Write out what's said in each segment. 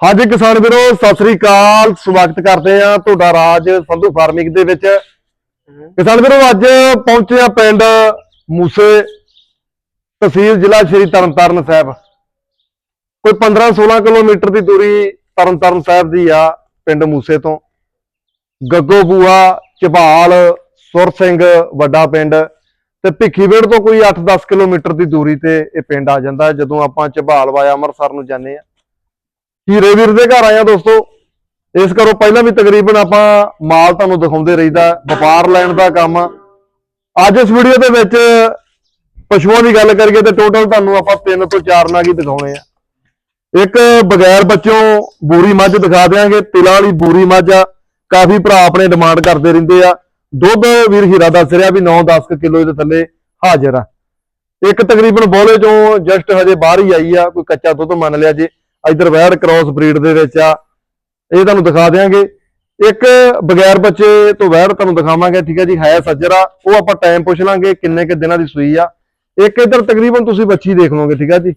ਹਾਂਜੀ ਕਿਸਾਨ ਵੀਰੋ, ਸਤਿ ਸ੍ਰੀ ਅਕਾਲ। ਸਵਾਗਤ ਕਰਦੇ ਆ ਤੁਹਾਡਾ ਰਾਜ ਸੰਧੂ ਫਾਰਮਿੰਗ ਦੇ ਵਿੱਚ। ਕਿਸਾਨ ਵੀਰੋ, ਅੱਜ ਪਹੁੰਚੇ ਆ ਪਿੰਡ ਮੂਸੇ ਤਹਿਸੀਲ ਜ਼ਿਲ੍ਹਾ ਸ਼੍ਰੀ ਤਰਨਤਾਰਨ ਸਾਹਿਬ। ਕੋਈ 15-16 ਕਿਲੋਮੀਟਰ ਦੀ ਦੂਰੀ ਤਰਨਤਾਰਨ ਸਾਹਿਬ ਦੀ ਆ ਪਿੰਡ ਮੂਸੇ ਤੋਂ। ਗੱਗੋ ਬੂਆ ਝਬਾਲ ਸੁਰ ਸਿੰਘ, ਵੱਡਾ ਪਿੰਡ ਤੇ ਭਿੱਖੀਵੇੜ ਤੋਂ ਕੋਈ 8-10 ਕਿਲੋਮੀਟਰ ਦੀ ਦੂਰੀ ਤੇ ਇਹ ਪਿੰਡ ਆ ਜਾਂਦਾ। ਜਦੋਂ ਆਪਾਂ ਝਬਾਲ ਵਾਇਆ ਅੰਮ੍ਰਿਤਸਰ ਨੂੰ ਜਾਂਦੇ ਆ ਹੀਰੇ ਵੀਰ ਦੇ ਘਰ ਆਏ ਆ ਦੋਸਤੋ। ਇਸ ਕਰੋ ਪਹਿਲਾਂ ਵੀ ਤਕਰੀਬਨ ਆਪਾਂ ਮਾਲ ਤੁਹਾਨੂੰ ਦਿਖਾਉਂਦੇ ਰਹੀਦਾ, ਵਪਾਰ ਲੈਣ ਦਾ ਕੰਮ। ਆ। ਅੱਜ ਇਸ ਵੀਡੀਓ ਦੇ ਵਿੱਚ ਪਸ਼ੂਆਂ ਦੀ ਗੱਲ ਕਰੀਏ ਤੇ ਟੋਟਲ ਤੁਹਾਨੂੰ ਆਪਾਂ ਤਿੰਨ ਤੋਂ ਚਾਰ ਨਾਗ ਹੀ ਦਿਖਾਉਣੇ ਆ। ਇੱਕ ਬਗੈਰ ਬੱਚੋਂ ਬੂਰੀ ਮੱਝ ਦਿਖਾ ਦੇਾਂਗੇ ਤਿਲਾਂ ਵਾਲੀ ਬੂਰੀ ਮੱਝ ਆ। ਕਾਫੀ ਭਰਾ ਆਪਣੇ ਡਿਮਾਂਡ ਕਰਦੇ ਰਹਿੰਦੇ ਆ। ਦੁੱਧ ਵੀਰ ਹੀਰਾ ਦੱਸ ਰਿਹਾ ਵੀ 9-10 ਕਿਲੋ ਦੇ ਥੱਲੇ ਹਾਜ਼ਰ ਆ। ਇੱਕ ਤਕਰੀਬਨ ਬੋਲੇ ਚੋਂ ਜਸਟ ਹਜੇ ਬਾਹਰ ਹੀ ਆਈ ਆ, ਕੋਈ ਕੱਚਾ ਦੁੱਧ ਮੰਨ ਲਿਆ ਜੇ। ਇਧਰ ਵੈੜ ਕ੍ਰਾਸ ਬਰੀਡ ਦੇ ਵਿੱਚ ਆ। ਇਹ ਤੁਹਾਨੂੰ ਦਿਖਾ ਦਿਆਂਗੇ। ਇੱਕ ਬਗੈਰ ਬੱਚੇ ਤੋਂ ਵੈੜ ਤੁਹਾਨੂੰ ਦਿਖਾਵਾਂਗੇ, ਠੀਕ ਹੈ ਜੀ, ਹੈ ਸੱਜਰਾ ਉਹ ਆਪਾਂ ਟਾਈਮ ਪੁੱਛ ਲਾਂਗੇ ਕਿੰਨੇ ਕਿ ਦਿਨਾਂ ਦੀ ਸੂਈ ਆ। ਇੱਕ ਇਧਰ ਤਕਰੀਬਨ ਤੁਸੀਂ ਬੱਚੀ ਦੇਖ ਲਓਗੇ, ਠੀਕ ਹੈ ਜੀ।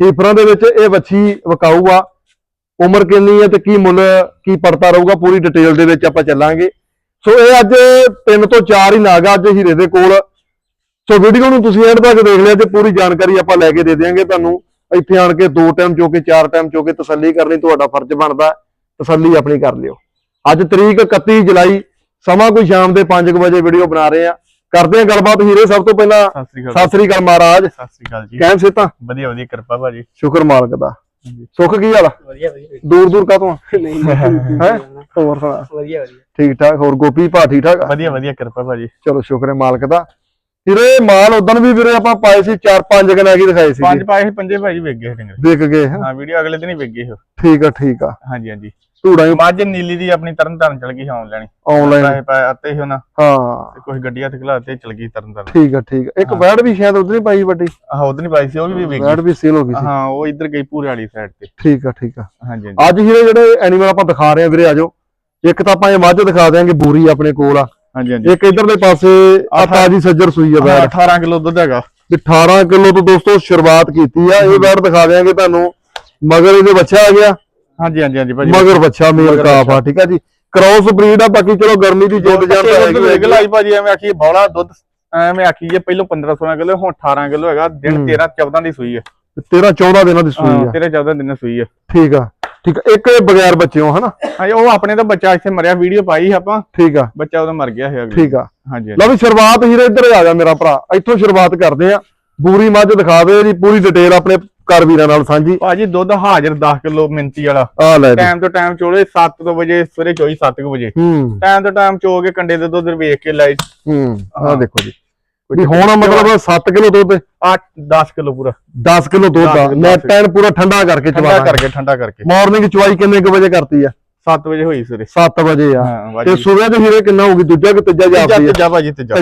ਹੀਫਰਾਂ ਦੇ ਵਿੱਚ ਇਹ ਬੱਚੀ ਵਿਕਾਊ ਆ। ਉਮਰ ਕਿੰਨੀ ਹੈ ਤੇ ਕੀ ਮੁੱਲ, ਕੀ ਪੜਤਾ ਰਹੂਗਾ, ਪੂਰੀ ਡਿਟੇਲ ਦੇ ਵਿੱਚ ਆਪਾਂ ਚੱਲਾਂਗੇ। ਸੋ ਇਹ ਅੱਜ ਤਿੰਨ ਤੋਂ ਚਾਰ ਹੀ ਨਾਗ ਆ, ਅੱਜ ਹੀਰੇ ਦੇ ਕੋਲ। ਸੋ ਵੀਡੀਓ ਨੂੰ ਤੁਸੀਂ ਐਂਡ ਤੱਕ ਦੇਖ ਲਿਆ ਤੇ ਪੂਰੀ ਜਾਣਕਾਰੀ ਆਪਾਂ ਲੈ ਕੇ ਦੇ ਦਿਆਂਗੇ ਤੁਹਾਨੂੰ। ਇੱਥੇ ਆਣ ਕੇ ਦੋ ਟਾਈਮ ਚੋ ਕੇ ਚਾਰ ਟਾਈਮ ਚੋ ਕੇ ਤਸੱਲੀ ਕਰਨੀ ਤੁਹਾਡਾ ਫਰਜ਼ ਬਣਦਾ। ਤਸੱਲੀ ਆਪਣੀ ਕਰ ਲਿਓ। ਅੱਜ ਤਰੀਕ 31 ਜੁਲਾਈ ਸਮਾਂ ਕੋਈ ਸ਼ਾਮ ਦੇ 5 ਵਜੇ ਵੀਡੀਓ ਬਣਾ ਰਹੇ ਆ। ਕਰਦੇ ਆ ਗੱਲਬਾਤ ਹੀਰੇ ਸਭ ਤੋਂ ਪਹਿਲਾਂ। ਸਤਿ ਸ੍ਰੀ ਅਕਾਲ ਸਤਿ ਸ੍ਰੀ ਅਕਾਲ ਮਹਾਰਾਜ। ਸਤਿ ਸ੍ਰੀ ਅਕਾਲ ਜੀ। ਸੇਤਾ? ਵਧੀਆ ਵਧੀਆ ਕਿਰਪਾ ਭਾਜੀ। ਸ਼ੁਕਰ ਮਾਲਕ ਦਾ। ਸੁੱਖ ਕੀ ਹਾਲ ਆ? ਵਧੀਆ ਵਧੀਆ। ਦੂਰ ਦੂਰ ਕਾਤੋਂ ਆ? ਨਹੀਂ ਹੈਂ? ਹੋਰ ਸੁਣਾ। ਵਧੀਆ ਵਧੀਆ। ਠੀਕ ਠਾਕ ਹੋਰ ਗੋਪੀ ਭਾ ਠੀਕ ਠਾਕ? ਵਧੀਆ ਵਧੀਆ ਕਿਰਪਾ ਭਾਜੀ। ਚਲੋ ਸ਼ੁਕਰ ਹੈ ਮਾਲਕ ਦਾ। ਹੀਰੇ ਮਾਲ ਉਦੋਂ ਵੀ ਵੀਰੇ ਆਪਾਂ ਪਾਏ ਸੀ ਚਾਰ ਪੰਜ ਕਨਾ ਕੀ ਦਿਖਾਏ ਸੀ ਪੰਜ ਪਾਏ ਸੀ ਪੰਜੇ ਭਾਜੀ ਵੇਖ ਗਏ ਡੰਗਰ ਵਿਕ ਗਏ ਹੈਂ? ਹਾਂ ਵੀਡੀਓ ਅਗਲੇ ਦਿਨ ਹੀ ਵੇਖ ਗਏ ਉਹ। ਠੀਕ ਆ ਠੀਕ ਆ। ਹਾਂਜੀ ਹਾਂਜੀ। ਧੂੜਾ ਹੀ ਮੱਝ ਨੀਲੀ ਦੀ ਆਪਣੀ ਤਰਨ ਤਾਰਨ ਚਲ ਗਈ ਲੈਣੀ ਆਨਲਾਈਨ। ਪੈਸੇ ਪਾਏ ਆਤੇ ਸੀ ਉਹਨਾਂ। ਹਾਂ। ਕੁਝ ਗੱਡੀਆਂ ਤੇ ਖਲਾਤੇ ਚਲ ਗਈ ਤਰਨ ਤਾਰਨ ਠੀਕ ਆ ਠੀਕ ਆ। ਇੱਕ ਹਾਂ। ਵੈੜ ਵੀ ਸ਼ਾਇਦ ਉਧਰ ਹੀ ਪਾਈ ਵੱਡੀ। ਆਹ ਉਧਰ ਨਹੀਂ ਪਾਈ ਸੀ ਉਹ ਵੀ ਵੇਖ ਵੈੜ ਵੀ ਸੇਲ ਹੋ ਗਈ ਸੀ। ਹਾਂ ਉਹ ਇੱਧਰ ਗਈ ਪੂਰੇ ਵਾਲੀ ਸਾਈਡ ਤੇ। ਠੀਕ ਆ ਠੀਕ ਆ। ਹਾਂਜੀ ਅੱਜ ਹੀਰੇ ਜਿਹੜੇ ਐਨੀਮਲ ਆਪਾਂ ਦਿਖਾ ਰਹੇ ਆ ਵੀਰੇ ਆਜੋ ਇੱਕ ਤਾਂ ਆਪਾਂ ਇਹ ਮੱਝ ਦਿਖਾ ਦਿਆਂਗੇ ਬੂਰੀ ਆਪਣੇ ਕੋਲ ਆ। ਹਾਂਜੀ ਹਾਂਜੀ। ਇੱਕ ਇਧਰਲੇ ਪਾਸੇ ਆ ਤਾਜੀ ਸੱਜਰ ਸੂਈ ਆ ਵੈੜ 18 ਕਿਲੋ ਦੁੱਧ ਹੈਗਾ। ਤੇ 18 ਕਿਲੋ ਤੋਂ ਦੋਸਤੋ ਸ਼ੁਰੂਆਤ ਕੀਤੀ ਆ। ਇਹ ਵੈੜ ਦਿਖਾ ਦਿਆਂਗੇ ਤੁਹਾਨੂੰ। ਮਗਰ ਇਹਦੇ ਬੱਚਾ ਆ ਗਿਆ। ਹਾਂਜੀ ਹਾਂਜੀ ਹਾਂਜੀ ਭਾਜੀ। ਮਗਰ ਬੱਚਾ ਮੇਲ ਕਾਫ ਆ ਠੀਕ ਆ ਜੀ। ਕ੍ਰਾਸ ਬਰੀਡ ਆ ਬਾਕੀ ਚਲੋ ਗਰਮੀ ਦੀ ਜਿੰਦ ਜਾਨ ਤਾਂ ਹੈਗੀ ਵੇਖ ਲਾਈ ਭਾਜੀ ਐਵੇਂ ਆਖੀ ਬੌਲਾ ਦੁੱਧ। ਐਵੇਂ ਆਖੀ ਜੇ ਪਹਿਲਾਂ 15 16 ਕਿਲੋ ਹੁਣ 18 ਕਿਲੋ ਹੈਗਾ। ਦਿਨ ਹੂੰ। 13 14 ਦੀ ਸੂਈ ਹੈ 13 14 ਦਿਨਾਂ ਦੀ ਸੂਈ ਹਾਂ ਆ। 13 14 ਦਿਨ ਸੂਈ ਹੈ ਠੀਕ ਆ। ਠੀਕ ਆ ਇੱਕ ਬਗੈਰ ਬੱਚਿਓ ਹਨਾ? ਹਾਂਜੀ ਉਹ ਆਪਣੇ ਤਾਂ ਬੱਚਾ ਇੱਥੇ ਮਰਿਆ ਵੀਡੀਓ ਪਾਈ ਆਪਾਂ। ਠੀਕ ਆ। ਬੱਚਾ ਉਹਦਾ ਮਰ ਗਿਆ ਹੈ ਠੀਕ ਆ। ਹਾਂਜੀ। ਲਓ ਵੀ ਸ਼ੁਰੂਆਤ ਹੀਰੇ ਇੱਧਰ ਆ ਜਾ ਮੇਰਾ ਭਰਾ। ਇੱਥੋਂ ਸ਼ੁਰੂਆਤ ਕਰਦੇ ਆ। ਬੂਰੀ ਮੱਝ ਦਿਖਾ ਦੇ ਜੀ ਪੂਰੀ ਡਿਟੇਲ ਆਪਣੇ ਘਰ ਵੀਰਾਂ ਨਾਲ ਸਾਂਝੀ। ਭਾਜੀ ਦੁੱਧ ਹਾਜ਼ਰ 10 ਕਿਲੋ ਮਿੰਤੀ ਵਾਲਾ। ਆ ਲੈ ਟਾਈਮ ਤੋਂ ਟਾਈਮ ਚੋਲੇ 7 ਤੋਂ ਵਜੇ ਸਵੇਰੇ ਚੋਈ 7 ਵਜੇ। ਹੂੰ। ਟਾਈਮ ਤੋਂ ਟਾਈਮ ਚੋ ਕੇ ਕੰਡੇ ਦੇ ਦੁੱਧ ਵੇਖ ਕੇ ਲਾਈ ਹੂੰ। ਆ। ਦੇਖੋ ਜੀ। ਵੀ ਹੁਣ ਮਤਲਬ 7 ਕਿਲੋ ਦੁੱਧ 8 10 ਕਿਲੋ ਪੂਰਾ। 10 ਕਿਲੋ ਦੁੱਧ ਆ ਮੈਂ ਟੈਨ ਪੂਰਾ ਠੰਡਾ ਕਰਕੇ ਠੰਡਾ ਚਵਾਣਾ ਕਰਕੇ ਠੰਡਾ ਕਰਕੇ। ਮਾਰਨਿੰਗ ਚਵਾਈ ਕਿੰਨੇ ਕੁ ਵਜੇ ਕਰਤੀ ਆ? 7 ਵਜੇ ਹੋਈ ਸਵੇਰੇ। 7 ਵਜੇ ਆ। ਤੇ ਸੂਬੇ ਤੇ ਹੀਰੇ ਕਿੰਨਾ ਹੋਊਗੀ? ਦੂਜਾ ਕਿ ਤੀਜਾ ਤੀਜਾ ਜਾਪਦੀ ਆ? ਤੀਜਾ ਭਾਜੀ ਤੀਜਾ।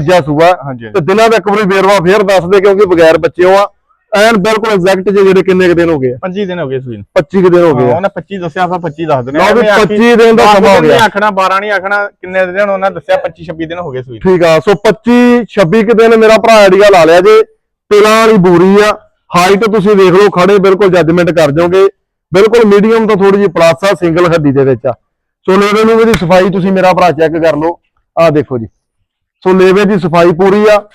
ਤੇ ਦਿਨਾਂ ਦਾ ਇੱਕ ਵਾਰੀ ਵੇਰਵਾ ਫੇਰ ਦੱਸ ਦੇ ਕਿਉਂਕਿ ਬਗੈਰ ਬੱਚਿਓ ਆ। ਐਨ ਬਿਲਕੁਲ ਐਗਜ਼ੈਕਟ ਜਿਹੜੇ ਕਿੰਨੇ ਕੁ ਦਿਨ ਹੋ ਗਏ ਆ? 25 ਦਿਨ ਹੋ ਗਏ ਸੂਈ ਨੂੰ। 25 ਕੁ ਦਿਨ ਹੋ ਗਏ ਆ। ਉਹਨੇ 25 ਦੱਸਿਆ ਆਪਾਂ 25 ਦੱਸ ਦਿੰਦੇ ਲਓ ਵੀ ਐਵੇਂ ਆਖੀ- 25 ਦਿਨ ਦਾ ਸਮਾਂ ਹੋ ਗਿਆ। ਨਹੀਂ ਆਖਣਾ 12 ਨਹੀਂ ਆਖਣਾ ਕਿੰਨੇ ਦਿਨ ਉਹਨਾਂ ਦੱਸਿਆ 25 26 ਦਿਨ ਹੋ ਗਏ ਸੂਈ। ਠੀਕ ਆ ਸੋ 25 26 ਕੁ ਦਿਨ ਮੇਰਾ ਭਰਾ ਆਈਡੀਆ ਲਾ ਲਿਆ ਜੇ। ਤਿਲਾਂ ਵਾਲੀ ਬੂਰੀ ਆ। ਹਾਈਟ ਤੁਸੀਂ ਦੇਖ ਲਓ ਖੜੇ ਬਿਲਕੁਲ ਜੱਜਮੈਂਟ ਕਰ ਜਾਓਗੇ। ਬਿਲਕੁਲ ਮੀਡੀਅਮ ਤੋਂ ਥੋੜੀ ਜਿਹੀ ਪਲੱਸ ਆ ਸਿੰਗਲ ਹੱਡੀ ਦੇ ਵਿੱਚ ਆ। ਸੋ ਲੇਵੇ ਨੂੰ ਇਹਦੀ ਸਫ਼ਾਈ ਤੁਸੀਂ ਮੇਰਾ ਭਰਾ ਚੈੱਕ ਕਰ ਲਓ। ਆ ਦੇਖੋ ਜੀ। ਸੋ ਲੇਵੇ ਦੀ ਸਫ਼ਾਈ ਪੂਰੀ ਆ।